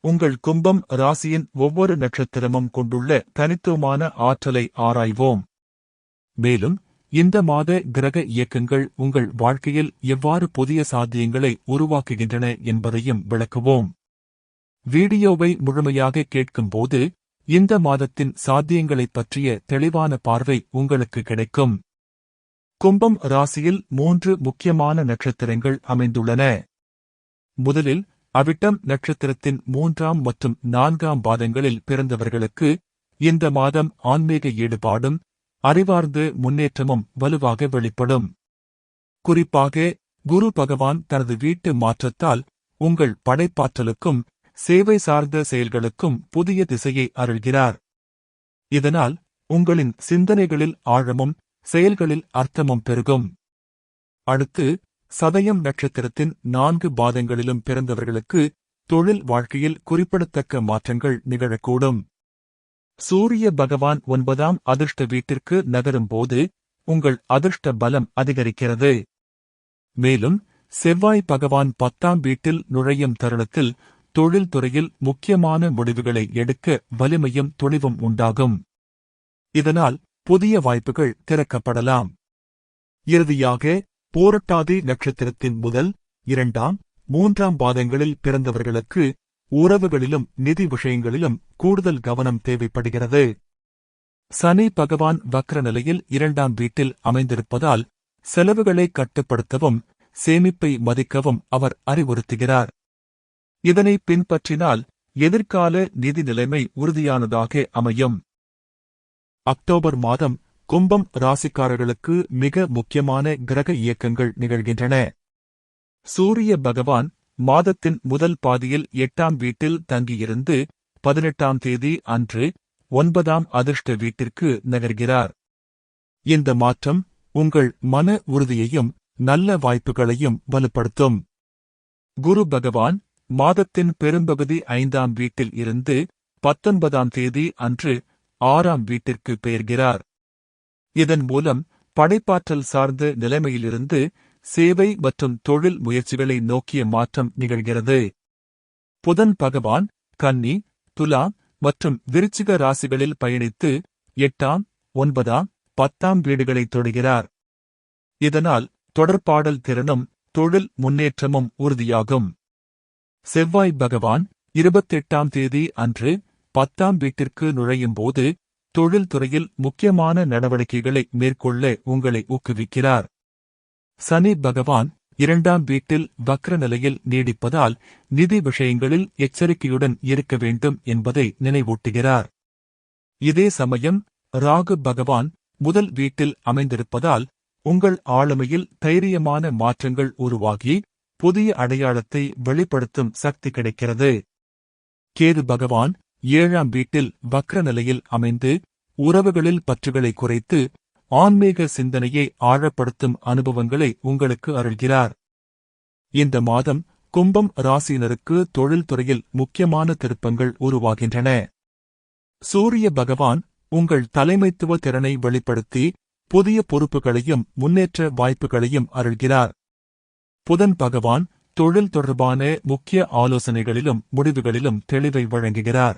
உங்கள் கும்பம் ராசியின் ஒவ்வொரு நட்சத்திரமும் கொண்டுள்ள தனித்துவமான ஆற்றலை ஆராய்வோம். மேலும் இந்த மாத கிரக இயக்கங்கள் உங்கள் வாழ்க்கையில் எவ்வாறு புதிய சாத்தியங்களை உருவாக்குகின்றன என்பதையும் விளக்குவோம். வீடியோவை முழுமையாக கேட்கும்போது இந்த மாதத்தின் சாத்தியங்களைப் பற்றிய தெளிவான பார்வை உங்களுக்கு கிடைக்கும். கும்பம் ராசியில் மூன்று முக்கியமான நட்சத்திரங்கள் அமைந்துள்ளன. முதலில் அவிட்டம் நட்சத்திரத்தின் மூன்றாம் மற்றும் நான்காம் பாதங்களில் பிறந்தவர்களுக்கு இந்த மாதம் ஆன்மீக ஈடுபாடும் அறிவார்ந்த முன்னேற்றமும் வலுவாக வெளிப்படும். குறிப்பாக குரு பகவான் தனது வீட்டு மாற்றத்தால் உங்கள் படைப்பாற்றலுக்கும் சேவை சார்ந்த செயல்களுக்கும் புதிய திசையை அருள்கிறார். இதனால் உங்களின் சிந்தனைகளில் ஆழமும் செயல்களில் அர்த்தமும் பெருகும். அடுத்து சதயம் நட்சத்திரத்தின் நான்கு பாதங்களிலும் பிறந்தவர்களுக்கு தொழில் வாழ்க்கையில் குறிப்பிடத்தக்க மாற்றங்கள் நிகழக்கூடும். சூரிய பகவான் ஒன்பதாம் அதிர்ஷ்ட வீட்டிற்கு நகரும்போது உங்கள் அதிர்ஷ்ட பலம் அதிகரிக்கிறது. மேலும் செவ்வாய் பகவான் பத்தாம் வீட்டில் நுழையும் தருணத்தில் தொழில்துறையில் முக்கியமான முடிவுகளை எடுக்க வலிமையும் துணிவும் உண்டாகும். இதனால் புதிய வாய்ப்புகள் திறக்கப்படலாம். இறுதியாக போரட்டாதி நட்சத்திரத்தின் முதல் இரண்டாம் மூன்றாம் பாதங்களில் பிறந்தவர்களுக்கு உறவுகளிலும் நிதி விஷயங்களிலும் கூடுதல் கவனம் தேவைப்படுகிறது. சனி பகவான் வக்ர நிலையில் இரண்டாம் வீட்டில் அமைந்திருப்பதால் செலவுகளை கட்டுப்படுத்தவும் சேமிப்பை மதிக்கவும் அவர் அறிவுறுத்துகிறார். இதனை பின்பற்றினால் எதிர்கால நிதி நிலைமை உறுதியானதாக அமையும். அக்டோபர் மாதம் கும்பம் ராசிக்காரர்களுக்கு மிக முக்கியமான கிரக இயக்கங்கள் நிகழ்கின்றன. சூரிய பகவான் மாதத்தின் முதல் பாதியில் எட்டாம் வீட்டில் தங்கியிருந்து பதினெட்டாம் தேதி அன்று ஒன்பதாம் அதிர்ஷ்ட வீட்டிற்கு நகர்கிறார். இந்த மாற்றம் உங்கள் மன உறுதியையும் நல்ல வாய்ப்புகளையும் வலுப்படுத்தும். குரு பகவான் மாதத்தின் பெரும்பகுதி ஐந்தாம் வீட்டில் இருந்து பத்தொன்பதாம் தேதி அன்று ஆறாம் வீட்டிற்கு பெயர்கிறார். இதன் மூலம் படைப்பாற்றல் சார்ந்த நிலைமையிலிருந்து சேவை மற்றும் தொழில் முயற்சிகளை நோக்கிய மாற்றம் நிகழ்கிறது. புதன் பகவான் கன்னி துலா மற்றும் விருச்சிக ராசிகளில் பயணித்து எட்டாம் ஒன்பதாம் பத்தாம் வீடுகளை தொடுகிறார். இதனால் தொடர்பாடல் திறனும் தொழில் முன்னேற்றமும் உறுதியாகும். செவ்வாய் பகவான் இருபத்தெட்டாம் தேதி அன்று பத்தாம் வீட்டிற்கு நுழையும் போது தொழில்துறையில் முக்கியமான நடவடிக்கைகளை மேற்கொள்ள உங்களை ஊக்குவிக்கிறார். சனி பகவான் இரண்டாம் வீட்டில் வக்ர நிலையில் நீடிப்பதால் நிதி விஷயங்களில் எச்சரிக்கையுடன் இருக்க வேண்டும் என்பதை நினைவூட்டுகிறார். இதே சமயம் ராகு பகவான் முதல் வீட்டில் அமைந்திருப்பதால் உங்கள் ஆளுமையில் தைரியமான மாற்றங்கள் உருவாகி புதிய அடையாளத்தை வெளிப்படுத்தும் சக்தி கிடைக்கிறது. கேது பகவான் ஏழாம் வீட்டில் வக்ர நிலையில் அமைந்து உறவுகளில் பற்றுகளை குறைத்து ஆன்மீக சிந்தனையை ஆழப்படுத்தும் அனுபவங்களை உங்களுக்கு அருள்கிறார். இந்த மாதம் கும்பம் ராசியினருக்கு தொழில்துறையில் முக்கியமான திருப்பங்கள் உருவாகின்றன. சூரிய பகவான் உங்கள் தலைமைத்துவ திறனை வெளிப்படுத்தி புதிய பொறுப்புகளையும் முன்னேற்ற வாய்ப்புகளையும் அருள்கிறார். புதன் பகவான் தொழில் தொடர்பான முக்கிய ஆலோசனைகளிலும் முடிவுகளிலும் தெளிவை வழங்குகிறார்.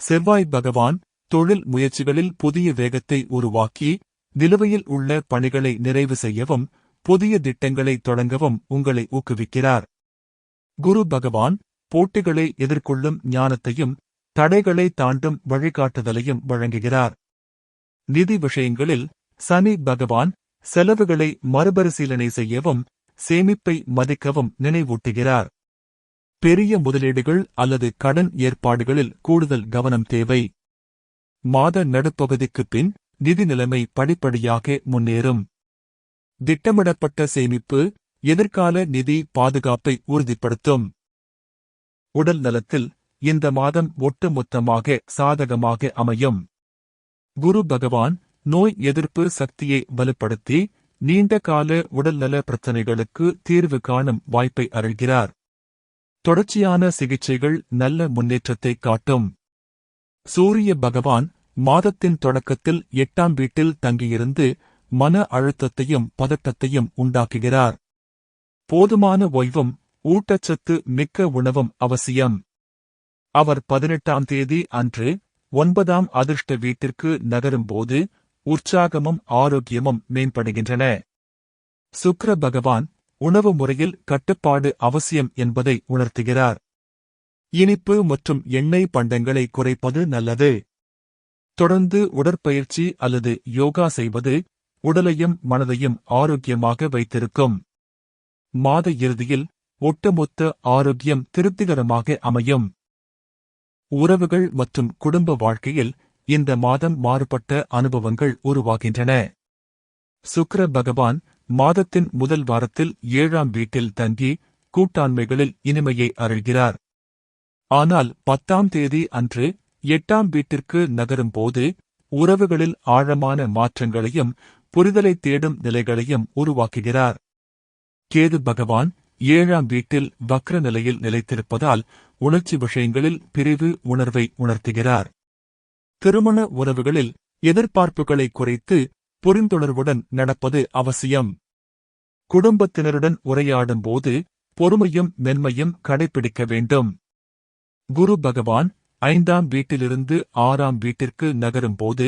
செவ்வாய் பகவான் தொழில் முயற்சிகளில் புதிய வேகத்தை உருவாக்கி நிலுவையில் உள்ள பணிகளை நிறைவு செய்யவும் புதிய திட்டங்களை தொடங்கவும் உங்களை ஊக்குவிக்கிறார். குரு பகவான் போட்டிகளை எதிர்கொள்ளும் ஞானத்தையும் தடைகளை தாண்டும் வழிகாட்டுதலையும் வழங்குகிறார். நிதி விஷயங்களில் சனி பகவான் செலவுகளை மறுபரிசீலனை செய்யவும் சேமிப்பை மதிக்கவும் நினைவூட்டுகிறார். பெரிய முதலீடுகள் அல்லது கடன் ஏற்பாடுகளில் கூடுதல் கவனம் தேவை. மாத நடுப்பகுதிக்குப் பின் நிதி நிலைமை படிப்படியாக முன்னேறும். திட்டமிடப்பட்ட சேமிப்பு எதிர்கால நிதி பாதுகாப்பை உறுதிப்படுத்தும். உடல் நலத்தில் இந்த மாதம் ஒட்டுமொத்தமாக சாதகமாக அமையும். குரு பகவான் நோய் எதிர்ப்பு சக்தியை வலுப்படுத்தி நீண்ட கால உடல்நல பிரச்சனைகளுக்கு தீர்வு காணும் வாய்ப்பை அருள்கிறார். தொடர்ச்சியான சிகிச்சைகள் நல்ல முன்னேற்றத்தை காட்டும். சூரிய பகவான் மாதத்தின் தொடக்கத்தில் எட்டாம் வீட்டில் தங்கியிருந்து மன அழுத்தத்தையும் பதட்டத்தையும் உண்டாக்குகிறார். போதுமான ஓய்வும் ஊட்டச்சத்து மிக்க உணவும் அவசியம். அவர் பதினெட்டாம் தேதி அன்று ஒன்பதாம் அதிர்ஷ்ட வீட்டிற்கு நகரும்போது உற்சாகமும் ஆரோக்கியமும் மேம்படுகின்றன. சுக்ர பகவான் உணவு முறையில் கட்டுப்பாடு அவசியம் என்பதை உணர்த்துகிறார். இனிப்பு மற்றும் எண்ணெய் பண்டங்களை குறைப்பது நல்லது. தொடர்ந்து உடற்பயிற்சி அல்லது யோகா செய்வது உடலையும் மனதையும் ஆரோக்கியமாக வைத்திருக்கும். மாத இறுதியில் ஒட்டுமொத்த ஆரோக்கியம் திருப்திகரமாக அமையும். உறவுகள் மற்றும் குடும்ப வாழ்க்கையில் இந்த மாதம் மாறுபட்ட அனுபவங்கள் உருவாகின்றன. சுக்ர பகவான் மாதத்தின் முதல் வாரத்தில் ஏழாம் வீட்டில் தங்கி கூட்டாண்மைகளில் இனிமையை அருள்கிறார். ஆனால் பத்தாம் தேதி அன்று எட்டாம் வீட்டிற்கு நகரும் போது உறவுகளில் ஆழமான மாற்றங்களையும் புரிதலை தேடும் நிலைகளையும் உருவாக்குகிறார். கேது பகவான் ஏழாம் வீட்டில் வக்ர நிலையில் நிலைத்திருப்பதால் உணர்ச்சி விஷயங்களில் பிரிவு உணர்வை உணர்த்துகிறார். திருமண உறவுகளில் எதிர்பார்ப்புகளை குறைத்து புரிந்துணர்வுடன் நடப்பது அவசியம். குடும்பத்தினருடன் உரையாடும் போது பொறுமையும் மென்மையும் கடைபிடிக்க வேண்டும். குரு பகவான் ஐந்தாம் வீட்டிலிருந்து ஆறாம் வீட்டிற்கு நகரும் போது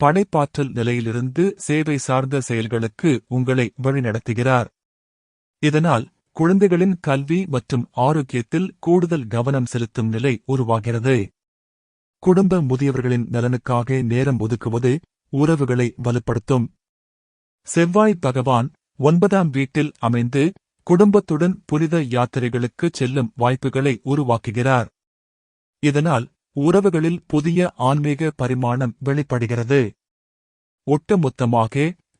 படைப்பாற்றல் நிலையிலிருந்து சேவை சார்ந்த செயல்களுக்கு உங்களை வழிநடத்துகிறார். இதனால் குழந்தைகளின் கல்வி மற்றும் ஆரோக்கியத்தில் கூடுதல் கவனம் செலுத்தும் நிலை உருவாகிறது. குடும்ப முதியவர்களின் நலனுக்காக நேரம் ஒதுக்குவது உறவுகளை வலுப்படுத்தும். செவ்வாய் பகவான் ஒன்பதாம் வீட்டில் அமைந்து குடும்பத்துடன் புனித யாத்திரைகளுக்கு செல்லும் வாய்ப்புகளை உருவாக்குகிறார். இதனால் உறவுகளில் புதிய ஆன்மீக பரிமாணம் வெளிப்படுகிறது. ஒட்டுமொத்தமாக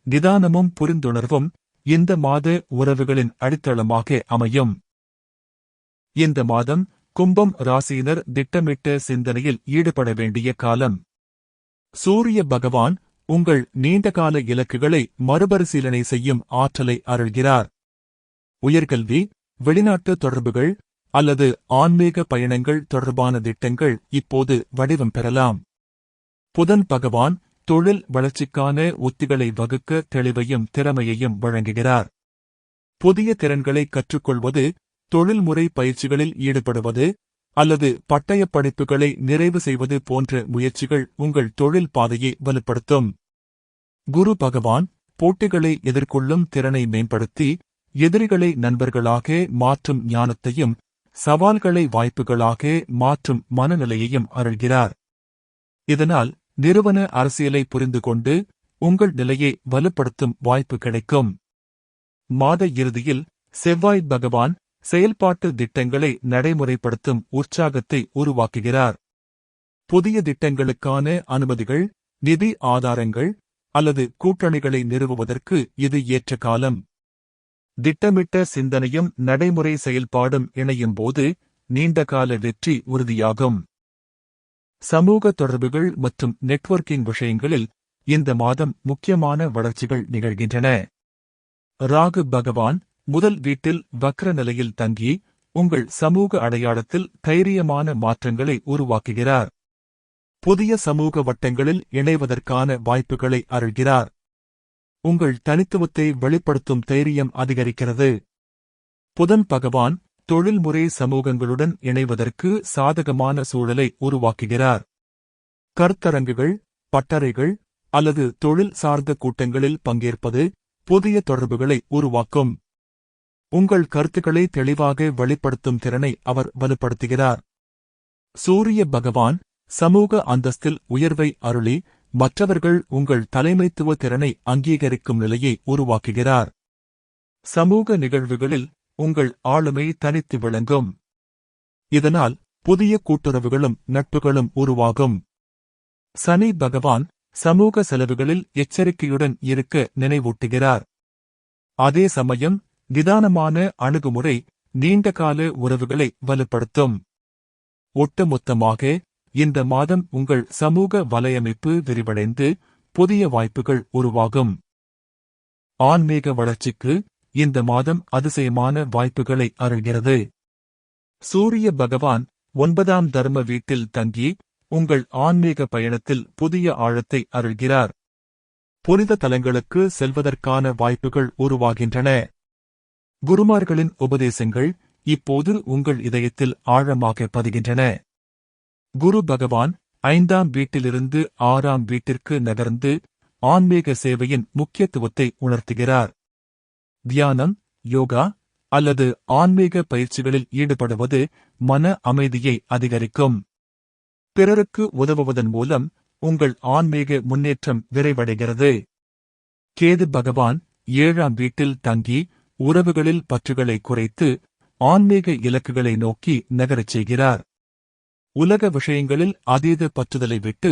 நிதானமும் புரிந்துணர்வும் இந்த மாத உறவுகளின் அடித்தளமாக அமையும். இந்த மாதம் கும்பம் ராசியினர் திட்டமிட்ட சிந்தனையில் ஈடுபட வேண்டிய காலம். சூரிய பகவான் உங்கள் நீண்டகால இலக்குகளை மறுபரிசீலனை செய்யும் ஆற்றலை அருள்கிறார். உயர்கல்வி வெளிநாட்டு தொடர்புகள் அல்லது ஆன்மீக பயணங்கள் தொடர்பான திட்டங்கள் இப்போது வடிவம் பெறலாம். புதன் பகவான் தொழில் வளர்ச்சிக்கான உத்திகளை வகுக்க தெளிவையும் திறமையையும் வழங்குகிறார். புதிய திறன்களை கற்றுக்கொள்வது தொழில்முறை பயிற்சிகளில் ஈடுபடுவது அல்லது பட்டயப் படிப்புகளை நிறைவு செய்வது போன்ற முயற்சிகள் உங்கள் தொழில் பாதையை வலுப்படுத்தும். குரு பகவான் போட்டிகளை எதிர்கொள்ளும் திறனை மேம்படுத்தி எதிரிகளை நண்பர்களாக மாற்றும் ஞானத்தையும் சவால்களை வாய்ப்புகளாக மாற்றும் மனநிலையையும் அருள்கிறார். இதனால் நிறுவன அரசியலை புரிந்து கொண்டு உங்கள் நிலையை வலுப்படுத்தும் வாய்ப்பு கிடைக்கும். மாத இறுதியில் செவ்வாய் பகவான் செயல்பாட்டு திட்டங்களை நடைமுறைப்படுத்தும் உற்சாகத்தை உருவாக்குகிறார். புதிய திட்டங்களுக்கான அனுமதிகள் நிதி ஆதாரங்கள் அல்லது கூட்டணிகளை நிறுவுவதற்கு இது ஏற்ற காலம். திட்டமிட்ட சிந்தனையும் நடைமுறை செயல்பாடும் இணையும் போது நீண்டகால வெற்றி உறுதியாகும். சமூக தொடர்புகள் மற்றும் நெட்வொர்க்கிங் விஷயங்களில் இந்த மாதம் முக்கியமான வளர்ச்சிகள் நிகழ்கின்றன. ராகு பகவான் முதல் வீட்டில் வக்ர நிலையில் தங்கி உங்கள் சமூக அடையாளத்தில் தைரியமான மாற்றங்களை உருவாக்குகிறார். புதிய சமூக வட்டங்களில் இணைவதற்கான வாய்ப்புகளை அருள்கிறார். உங்கள் தனித்துவத்தை வெளிப்படுத்தும் தைரியம் அதிகரிக்கிறது. புதன் பகவான் தொழில்முறை சமூகங்களுடன் இணைவதற்கு சாதகமான சூழலை உருவாக்குகிறார். கருத்தரங்குகள் பட்டறைகள் அல்லது தொழில் சார்ந்த கூட்டங்களில் பங்கேற்பது புதிய தொடர்புகளை உருவாக்கும். உங்கள் கருத்துக்களை தெளிவாக வெளிப்படுத்தும் திறனை அவர் வலுப்படுத்துகிறார். சூரிய பகவான் சமூக அந்தஸ்தில் உயர்வை அருளி மற்றவர்கள் உங்கள் தலைமைத்துவ திறனை அங்கீகரிக்கும் நிலையை உருவாக்குகிறார். சமூக நிகழ்வுகளில் உங்கள் ஆளுமை தனித்து விளங்கும். இதனால் புதிய கூட்டுறவுகளும் நட்புகளும் உருவாகும். சனி பகவான் சமூக செலவுகளில் எச்சரிக்கையுடன் இருக்க நினைவூட்டுகிறார். அதே சமயம் நிதானமான அணுகுமுறை நீண்டகால உறவுகளை வலுப்படுத்தும். ஒட்டுமொத்தமாக இந்த மாதம் உங்கள் சமூக வலையமைப்பு விரிவடைந்து புதிய வாய்ப்புகள் உருவாகும். ஆன்மீக வளர்ச்சிக்கு இந்த மாதம் அதிசயமான வாய்ப்புகளை அருள்கிறது. சூரிய பகவான் ஒன்பதாம் தர்ம வீட்டில் தங்கி உங்கள் ஆன்மீக பயணத்தில் புதிய ஆழத்தை அருள்கிறார். புனித தலங்களுக்கு செல்வதற்கான வாய்ப்புகள் உருவாகின்றன. குருமார்களின் உபதேசங்கள் இப்போது உங்கள் இதயத்தில் ஆழமாக பதிகின்றன. குரு பகவான் ஐந்தாம் வீட்டிலிருந்து ஆறாம் வீட்டிற்கு நகர்ந்து ஆன்மீக சேவையின் முக்கியத்துவத்தை உணர்த்துகிறார். தியானம் யோகா அல்லது ஆன்மீக பயிற்சிகளில் ஈடுபடுவது மன அமைதியை அதிகரிக்கும். பிறருக்கு உதவுவதன் மூலம் உங்கள் ஆன்மீக முன்னேற்றம் விரைவடைகிறது. கேது பகவான் ஏழாம் வீட்டில் தங்கி உறவுகளில் பற்றுகளை குறைத்து ஆன்மீக இலக்குகளை நோக்கி நகரச் செய்கிறார். உலக விஷயங்களில் அதீத பற்றுதலை விட்டு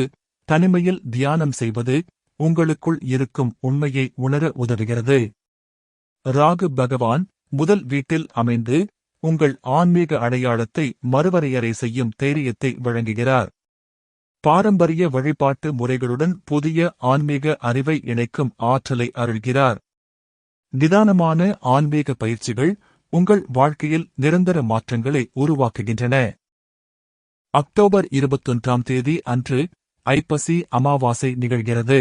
தனிமையில் தியானம் செய்வது உங்களுக்குள் இருக்கும் உண்மையை உணர உதவுகிறது. ராகு பகவான் முதல் வீட்டில் அமைந்து உங்கள் ஆன்மீக அடையாளத்தை மறுவரையறை செய்யும் தைரியத்தை வழங்குகிறார். பாரம்பரிய வழிபாட்டு முறைகளுடன் புதிய ஆன்மீக அறிவை இணைக்கும் ஆற்றலை அருள்கிறார். நிதானமான ஆன்மீக பயிற்சிகள் உங்கள் வாழ்க்கையில் நிரந்தர மாற்றங்களை உருவாக்குகின்றன. அக்டோபர் இருபத்தொன்றாம் தேதி அன்று ஐப்பசி அமாவாசை நிகழ்கிறது.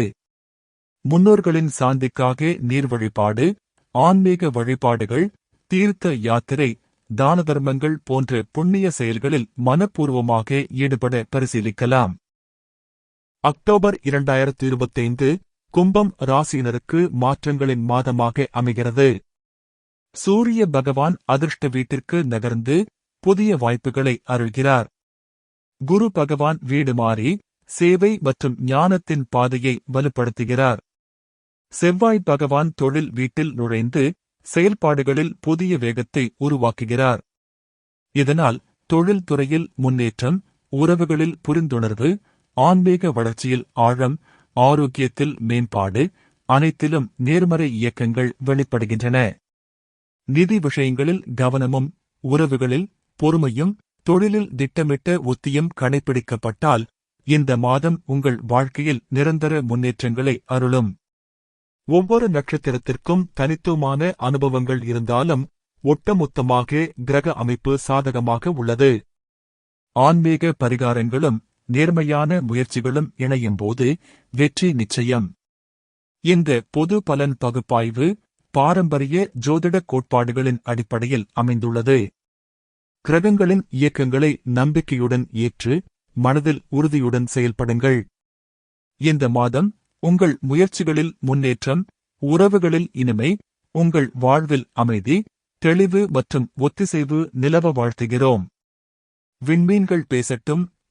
முன்னோர்களின் சாந்திக்காக நீர் வழிபாடு ஆன்மீக வழிபாடுகள் தீர்த்த யாத்திரை தான தர்மங்கள் போன்ற புண்ணிய செயல்களில் மனப்பூர்வமாக ஈடுபட பரிசீலிக்கலாம். அக்டோபர் இரண்டாயிரத்து இருபத்தைந்து கும்பம் ராசியினருக்கு மாற்றங்களின் மாதமாக அமைகிறது. சூரிய பகவான் அதிர்ஷ்ட வீட்டிற்கு நகர்ந்து புதிய வாய்ப்புகளை அருள்கிறார். குரு பகவான் வீடு மாறி சேவை மற்றும் ஞானத்தின் பாதையை வலுப்படுத்துகிறார். செவ்வாய் பகவான் தொழில் வீட்டில் நுழைந்து செயல்பாடுகளில் புதிய வேகத்தை உருவாக்குகிறார். இதனால் தொழில்துறையில் முன்னேற்றம் உறவுகளில் புரிந்துணர்வு ஆன்மீக வளர்ச்சியில் ஆழம் ஆரோக்கியத்தில் மேம்பாடு அனைத்திலும் நேர்மறை இயக்கங்கள் வெளிப்படுகின்றன. நிதி விஷயங்களில் கவனமும் உறவுகளில் பொறுமையும் தொழிலில் திட்டமிட்ட உத்தியும் கடைபிடிக்கப்பட்டால் இந்த மாதம் உங்கள் வாழ்க்கையில் நிரந்தர முன்னேற்றங்களை அருளும். ஒவ்வொரு நட்சத்திரத்திற்கும் தனித்துவமான அனுபவங்கள் இருந்தாலும் ஒட்டமொத்தமாக கிரக அமைப்பு சாதகமாக உள்ளது. ஆன்மீக பரிகாரங்களும் நேர்மையான முயற்சிகளும் இணையும்போது வெற்றி நிச்சயம். இந்த பொது பலன் பகுப்பாய்வு பாரம்பரிய ஜோதிட கோட்பாடுகளின் அடிப்படையில் அமைந்துள்ளது. கிரகங்களின் இயக்கங்களை நம்பிக்கையுடன் ஏற்று மனதில் உறுதியுடன் செயல்படுங்கள். இந்த மாதம் உங்கள் முயற்சிகளில் முன்னேற்றம் உறவுகளில் இனிமை உங்கள் வாழ்வில் அமைதி தெளிவு மற்றும் ஒத்திசைவு நிலவ வாழ்த்துகிறோம். விண்மீன்கள் பேசட்டும்